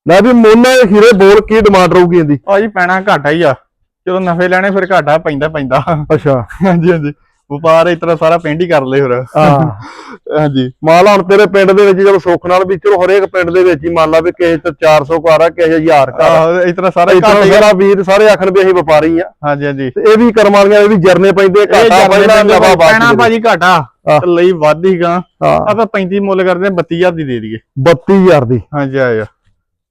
ਲੈ ਵੀ ਮੋਨਾ ਹੀਰੇ ਬੋਲ ਕੀ ਡਿਮਾਂਡ ਰਹੂਗੀ ਇਹਦੀ? ਭਾਜੀ ਪੈਣਾ ਘਾਟਾ ਹੀ ਆ। ਜਦੋਂ ਨਫੇ ਲੈਣੇ ਫਿਰ ਘਾਟਾ ਪੈਂਦਾ ਪੈਂਦਾ ਅੱਛਾ। ਹਾਂਜੀ ਹਾਂਜੀ। ਵਪਾਰ ਇਸ ਤਰ੍ਹਾਂ ਸਾਰਾ ਪਿੰਡ ਹੀ ਕਰ ਲਏ ਫਿਰ। ਹਾਂ। ਹਾਂਜੀ। ਮਾਲ ਹੁਣ ਤੇਰੇ ਪਿੰਡ ਦੇ ਵਿੱਚ ਜਦੋਂ ਸੁੱਖ ਨਾਲ ਵੀ ਚਲੋ ਹਰੇਕ ਪਿੰਡ ਦੇ ਵਿੱਚ ਹੀ ਮੰਨ ਲਾ ਵੀ ਕਿਸੇ ਚ 400 ਘਰ ਆ ਕਿਸੇ 1000 ਘਰ ਆ ਤਰ੍ਹਾਂ ਸਾਰਾ ਘਾਟਾ ਆ। ਸਾਰਾ ਵੀਰ ਸਾਰੇ ਆਖਣ ਵੀ ਅਸੀਂ ਵਪਾਰੀ ਆ। ਹਾਂਜੀ ਹਾਂਜੀ। ਤੇ ਇਹ ਵੀ ਕਰਮ ਵਾਲੀਆਂ ਇਹ ਵੀ ਜਰਨੇ ਪੈਂਦੇ ਘਾਟਾ ਪਹਿਲਾਂ ਨਫਾ ਬਾਅਦ ਪੈਣਾ ਭਾਜੀ ਘਾਟਾ। ਤੇ ਲਈ ਵੱਧ ਹੀਗਾ ਆਪਾਂ 35 ਮੁੱਲ ਕਰਦੇ ਹਾਂ 32000 ਦੀ ਦੇ ਦਈਏ। 32000 ਦੀ। ਹਾਂਜੀ ਆਇਆ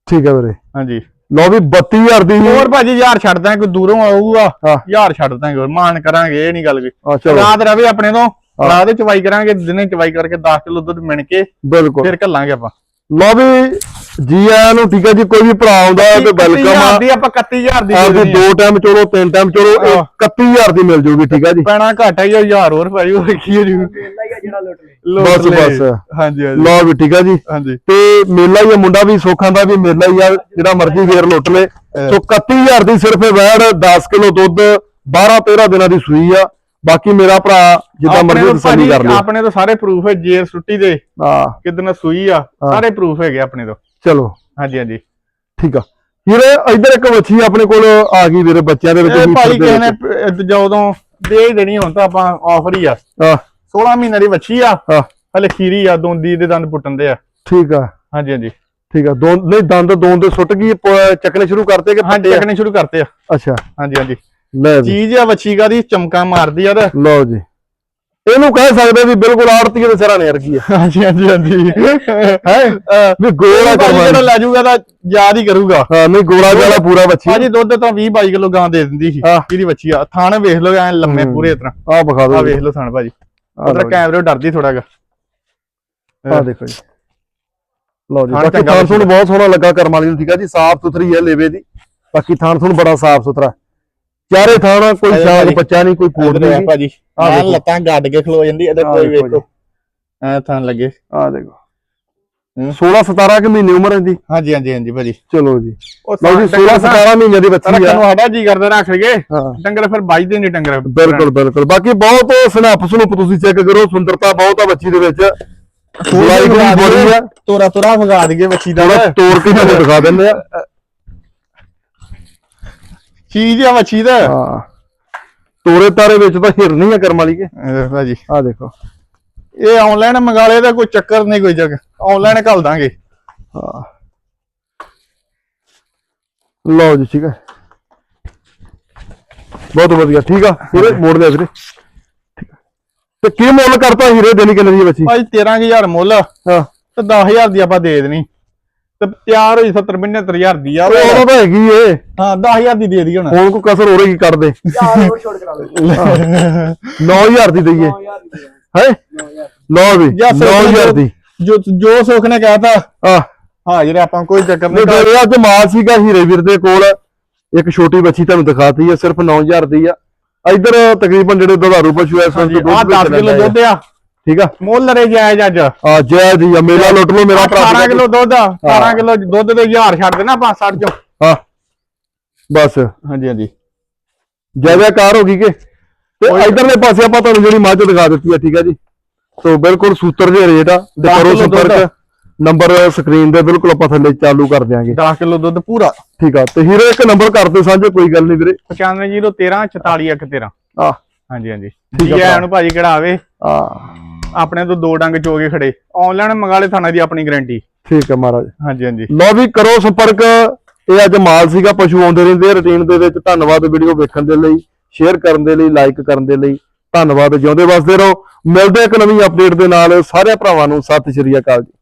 ਠੀਕ ਹੈ ਵੀਰੇ। ਹਾਂਜੀ। ਲਓ ਵੀ 32000 ਦੀ ਹੋਰ ਭਾਜੀ ਯਾਰ ਛੱਡ ਦਾਂਗੇ ਕੋਈ ਦੂਰੋਂ ਆਊਗਾ। ਯਾਰ ਛੱਡ ਦਾਂਗੇ ਹੋਰ ਮਾਨ ਕਰਾਂਗੇ ਇਹ ਨਹੀਂ ਗੱਲ ਚਲੋ। ਰਾਤ ਰਵੇ ਆਪਣੇ ਤੋਂ ਰਾਤ ਦੀ ਚਵਾਈ ਕਰਾਂਗੇ ਦਿਨੇ ਚਵਾਈ ਕਰਕੇ 10 ਕਿਲੋ ਦੁੱਧ ਮਿਣ ਕੇ ਬਿਲਕੁਲ। ਫਿਰ ਘੱਲਾਂਗੇ ਆਪਾਂ। ਲਓ ਵੀ ਜੀ ਆਇਆਂ ਨੂੰ ਠੀਕ ਹੈ ਜੀ ਕੋਈ ਵੀ ਭਰਾ ਆਉਂਦਾ ਹੈ ਤੇ ਵੈਲਕਮ ਆ। 31000 ਦੀ ਆਪਾਂ 31000 ਦੀ ਦੇ ਆਪਦੀ ਆ। ਦੋ ਟਾਈਮ ਚੋਲੋ ਤਿੰਨ ਟਾਈਮ ਚੋਲੋ ਇਹ ਹਾਂ। 31000 ਦੀ ਮਿਲ ਜੂਗੀ ਠੀਕ ਹੈ ਜੀ। ਪੈਣਾ ਘਾਟਾ ਹੀ ਆ, ਹਜ਼ਾਰ ਹੋਰ ਭਾਜੀ ਹੋਰ ਕੀ ਹੋ ਜੂ। ਲੋਟ ਬਸ, ਲੈ। ਬਸ। ਹਾਂਜੀ ਹਾਂਜੀ। ਲਓ ਵੀ ਠੀਕ ਹੈ ਜੀ। ਹਾਂਜੀ। ਤੇ ਮੇਲਾ ਹੀ ਆ ਮੁੰਡਾ ਵੀ ਸੋਖਾਂ ਦਾ ਵੀ ਮੇਲਾ ਹੀ ਆ ਜਿਹੜਾ ਮਰਜ਼ੀ ਫੇਰ ਲੁੱਟ ਲੇ। ਸੋ 31000 ਦੀ ਸਿਰਫ ਇਹ ਵੈੜ 10 ਕਿਲੋ ਦੁੱਧ 12 13 ਦਿਨਾਂ ਦੀ ਸੂਈ ਆ। ਬਾਕੀ ਮੇਰਾ ਭਰਾ ਜਿੱਦਾਂ ਆਪਣੇ ਮਰਜ਼ੀ ਤੋਂ ਤਸੱਲੀ ਭਾਜੀ, ਕਰ ਲਿਓ ਆਪਣੇ ਤੋਂ ਸਾਰੇ ਪ੍ਰੂਫ ਹੈ ਜੇਰ ਸੁੱਟੀ ਦੇ ਹਾਂ। ਕਿਦਨ ਸੂਈ ਆ ਸਾਰੇ ਪ੍ਰੂਫ ਹੈਗੇ ਆਪਣੇ ਤੋਂ। ਚਲੋ। ਹਾਂਜੀ ਹਾਂਜੀ। ਠੀਕ ਆ। ਵੀਰੇ ਇੱਧਰ ਇੱਕ ਵੱਛੀ ਆਪਣੇ ਕੋਲ ਆ ਗਈ ਵੀਰੇ ਬੱਚਿਆਂ ਦੇ ਵਿੱਚ ਇਹ ਫਿਰਦੇ ਕਿਸੇ ਨੇ। ਪ- ਜਦੋਂ ਦੇ ਹੀ ਦੇਣੀ ਹੁਣ ਤਾਂ ਆਪਾਂ ਆਫਰ ਹੀ ਆ। ਹਾਂ 16 ਮਹੀਨੇ ਦੀ ਵੱਛੀ ਆ। ਹਲੇ ਖੀਰੀ ਆ ਦੋਂਦੀ ਦੇ ਦੰਦ ਪੁੱਟਣ ਦੇ ਆ। ਠੀਕ ਆ। ਹਾਂਜੀ ਹਾਂਜੀ। ਠੀਕ ਆ। ਦੋ ਨਹੀਂ ਦੰਦ ਦੋਨ ਦੇ ਸੁੱਟ ਗਈ ਪ- ਚੱਕਣੇ ਸ਼ੁਰੂ ਕਰਤੇ ਕਿ ਪੱਟੇ ਆ? ਚੱਕਣੇ ਸ਼ੁਰੂ ਕਰਤੇ ਆ। ਅੱਛਾ। ਹਾਂਜੀ ਹਾਂਜੀ। ਲੈ ਜੀ। ਚੀਜ਼ ਆ ਵੱਛੀ ਕਾ ਦੀ ਚਮਕਾ ਮਾਰਦੀ ਆ ਤੇ ਲਓ ਜੀ। ਇਹਨੂੰ ਕਹਿ ਸਕਦੇ ਵੀ ਬਿਲਕੁਲ ਆੜਤੀ ਦੇ ਸਿਰਾਂ ਨੇ ਵਰਗੀ ਆ ਹਾਂਜੀ ਹਾਂਜੀ ਹਾਂਜੀ। ਹੈ? ਵੀ ਗੋਲਾ ਕਰਵਾ ਜਿਹੜਾ ਲੈ ਜਾਊਗਾ ਤਾਂ ਯਾਦ ਹੀ ਕਰੂਗਾ। ਹਾਂ ਨਹੀਂ ਗੋਲਾ ਜਿਹੜਾ ਪੂਰਾ ਬੱਚੀ ਭਾਜੀ ਦੁੱਧ ਤਾਂ 20 22 ਕਿਲੋ ਗਾਂ ਦੇ ਦਿੰਦੀ ਸੀ। ਹਾਂ। ਕਿਹਦੀ ਵੱਛੀ ਆ। ਥਾਣ ਵੇਖ ਲਓ ਐ ਲੰਮੇ ਪੂਰੇ ਤਰ੍ਹਾਂ। ਆ ਵਿਖਾ ਆ ਦਿਓ ਵੇਖ ਲਓ ਥਾਣ ਭਾਜੀ। ਜੀ। ਕੈਮਰੇ ਡਰਦੀ ਥੋੜਾ ਗਾ ਆ ਦੇਖੋ ਜੀ। ਲਓ ਜੀ ਬਾਕੀ ਥਾਣ ਬੱਚੀ ਤੁਹਾਨੂੰ ਬਹੁਤ ਸੋਹਣਾ ਲੱਗਾ ਕਰਮ ਵਾਲੀ ਨੂੰ ਠੀਕ ਆ ਜੀ ਸਾਫ਼ ਸੁਥਰੀ ਹੈ ਲੇਵੇ ਦੀ। ਬਾਕੀ ਥਾਣ ਤੁਹਾਨੂੰ ਬੜਾ ਸਾਫ਼ ਸੁਥਰਾ। ਚਾਰੇ ਥਾਣ ਕੋਈ ਸ਼ਾਗ। ਬੱਚਾ ਨਹੀਂ ਕੋਈ ਆ ਨਹੀਂ। ਭਾਜੀ ਆਹ। ਲੱਤਾਂ ਗੱਡ ਕੇ ਖਲੋ ਜਾਂਦੀ ਇਹਦੇ ਕੋਈ ਵੇਖੋ। ਐ ਥਾਣ ਲੱਗੇ। ਆ ਦੇਖੋ। ਹੂੰ। 16 17 ਕਿ ਮਹੀਨੇ ਉਮਰ ਇਹਦੀ। ਹਾਂਜੀ ਹਾਂਜੀ ਹਾਂਜੀ ਭਾਜੀ। ਚਲੋ ਜੀ। ਉਹ ਲਓ ਜੀ 16 17 ਮਹੀਨੇ ਦੀ ਬੱਚੀ ਰੱਖਣ ਆ ਨੂੰ ਸਾਡਾ ਜੀ ਕਰਦਾ ਰੱਖ ਲਈਏ। ਡੰਗਰ ਫਿਰ ਵੱਜਦੇ ਨਹੀਂ ਡੰਗਰ। ਬਿਲਕੁਲ ਬਿਲਕੁਲ। ਬਾਕੀ ਬਹੁਤ ਸਨੱਪ ਸਨੂਪ ਤੁਸੀਂ ਚੈੱਕ ਕਰੋ ਸੁੰਦਰਤਾ ਬਹੁਤ ਆ ਬੱਚੀ ਦੇ ਵਿੱਚ। ਆ। ਤੋਰਾ ਤੋਰਾ ਵਗਾ ਦਈਏ ਵੱਛੀ ਦਾ। ਤੋੜ ਕੇ ਤੁਹਾਨੂੰ ਦਿਖਾ ਦਿੰਦੇ ਆ। ਚੀਜ਼ ਆ ਵੱਛੀ ਦਾ। ਹਾਂ। ਤੋਰੇ ਤਾਰੇ ਵਿੱਚ ਤਾਂ ਹਿਰਨੀ ਆ ਕਰਮ ਵਾਲੀ ਕੇ। ਇਹ ਭਾਜੀ ਆ ਦੇਖੋ। ਇਹ ਆਨਲਾਈਨ ਮੰਗਾ ਲਿਆ ਤਾਂ ਕੋਈ ਚੱਕਰ ਨਹੀਂ ਕੋਈ ਜਗ ਆਨਲਾਈਨ ਘੱਲ ਦਾਂਗੇ। ਹਾਂ। ਲਓ ਜੀ ਠੀਕ ਹੈ ਬਹੁਤ ਵਧੀਆ ਠੀਕ ਆ? ਵੀਰੇ ਮੋੜ ਦੇ ਵੀਰੇ। ਤੇ ਕੀ ਮੁੱਲ ਕਰਤਾ ਹੀਰੇ ਦੇਣੀ ਕਿੰਨੇ ਦੀ ਬੱਚੀ? ਭਾਈ 13000 ਮੁੱਲ। ਹਾਂ। ਤੇ 10000 ਦੀ ਆਪਾਂ ਦੇ ਦੇਣੀ। ਤੇ ਤਿਆਰ ਹੋਈ 70 75000 ਦੀ ਆ। ਉਹ ਤਾਂ ਹੈਗੀ ਏ। ਹਾਂ 10000 ਦੀ ਦੇ ਦੀ ਹੁਣ। ਹੁਣ ਕੋ ਕਸਰ ਹੋ ਰਹੀ ਕਰਦੇ? ਚਾਰ ਹੋਰ ਛੋੜ ਕਰਾ ਲਓ 9000 ਦੀ ਦਈਏ। 9000 ਦੀ ਹੈ? ਵੀ ਜਾਂ ਸੁੱਖ ਨੇ 9000 ਦੀ ਜੋ ਜੋ ਸੁਖ ਨੇ ਕਹਿਤਾ। ਆ ਹਾਜ਼ਰ ਆਪਾਂ ਕੋਈ ਚੱਕਰ ਨਹੀਂ ਫਿਰ ਅੱਜ ਮਾਲ ਸੀਗਾ ਹੀਰੇ ਵੀਰ ਦੇ ਕੋਲ। ਇੱਕ ਛੋਟੀ ਬੱਚੀ ਤੁਹਾਨੂੰ ਦਿਖਾਤੀ ਹੈ ਸਿਰਫ 9000 ਦੀ ਆ। ਇਧਰ ਤਕਰੀਬਨ ਜਿਹੜੇ ਦੁਧਾਰੂ ਪਸ਼ੂ ਐ ਹਾਂਜੀ ਆ 10 ਕਿਲੋ ਦੁੱਧ ਆ। ਠੀਕ ਆ? ਮੁੱਲ ਰੇ ਜਾਇਜ਼ ਅੱਜ। ਆ ਜੈ ਜੀ ਆ ਮੇਲਾ ਲੁੱਟ ਲਓ ਮੇਰਾ ਭਰਾ 18 ਕਿਲੋ ਦੁੱਧ ਆ 18 ਕਿਲੋ ਦੁੱਧ ਦੇ 1000 ਛੱਡ ਦੇਣਾ 560 ਚੋਂ। ਹਾਂ। ਬਸ। ਹਾਂਜੀ ਹਾਂਜੀ। ਜੈਵਿਆਕਾਰ ਹੋ ਗਈ ਕਿ? ਤੇ ਇਧਰਲੇ ਪਾਸੇ ਆਪਾਂ ਤੁਹਾਨੂੰ ਜਿਹੜੀ ਮੱਝ ਦਿਖਾ ਦਿੱਤੀ ਹੈ ਠੀਕ ਹੈ ਜੀ? ਸੋ ਬਿਲਕੁਲ ਸੂਤਰ ਦੇ ਰੇਟ ਆ ਤੇ ਕਰੋ। ਸੰਪਰਕ। ਨੰਬਰ ਸਕਰੀਨ ਦੇ ਬਿਲਕੁਲ ਆਪਾਂ ਥੱਲੇ ਚਾਲੂ ਕਰ ਦਿਆਂਗੇ। 10 ਕਿਲੋ ਦੁੱਧ ਪੂਰਾ। ਠੀਕ ਆ ਤੇ ਹੀਰੇ ਇੱਕ ਨੰਬਰ ਕਰ ਦਿਓ ਸਾਂਝੇ ਕੋਈ ਗੱਲ ਨਹੀਂ ਵੀਰੇ। 9513 44113 ਆ। ਹਾਂਜੀ ਹਾਂਜੀ। ਆ ਜੀ। ਆਇਆਂ ਨੂੰ ਭਾਜੀ ਕਿਹੜਾ ਆਵੇ। ਆ। ਆਪਣੇ ਤੋਂ ਦੋ ਡੰਗ ਚੋਗੇ ਖੜੇ। ਆਨਲਾਈਨ ਮੰਗਾ ਲੈ ਥਾਣਾ ਦੀ ਆਪਣੀ ਗਾਰੰਟੀ ਠੀਕ ਹੈ ਮਹਾਰਾਜ। ਹਾਂਜੀ ਹਾਂਜੀ। ਲਓ ਵੀ ਕਰੋ ਸੰਪਰਕ। ਇਹ ਅੱਜ ਮਾਲ ਸੀਗਾ ਪਸ਼ੂ ਆਉਂਦੇ ਰਹਿੰਦੇ ਆ ਰੁਟੀਨ ਦੇ ਵਿੱਚ। ਧੰਨਵਾਦ ਵੀਡੀਓ ਵੇਖਣ ਦੇ ਲਈ ਸ਼ੇਅਰ ਕਰਨ ਦੇ ਲਈ ਲਾਈਕ ਕਰਨ ਦੇ ਲਈ। ਧੰਨਵਾਦ ਜਿਉਂਦੇ ਵਸਦੇ ਰਹੋ। ਮਿਲਦੇ ਇੱਕ ਨਵੀਂ ਅਪਡੇਟ ਦੇ ਨਾਲ। ਸਾਰੇ ਭਰਾਵਾਂ ਨੂੰ ਸਤਿ ਸ਼੍ਰੀ ਅਕਾਲ ਜੀ।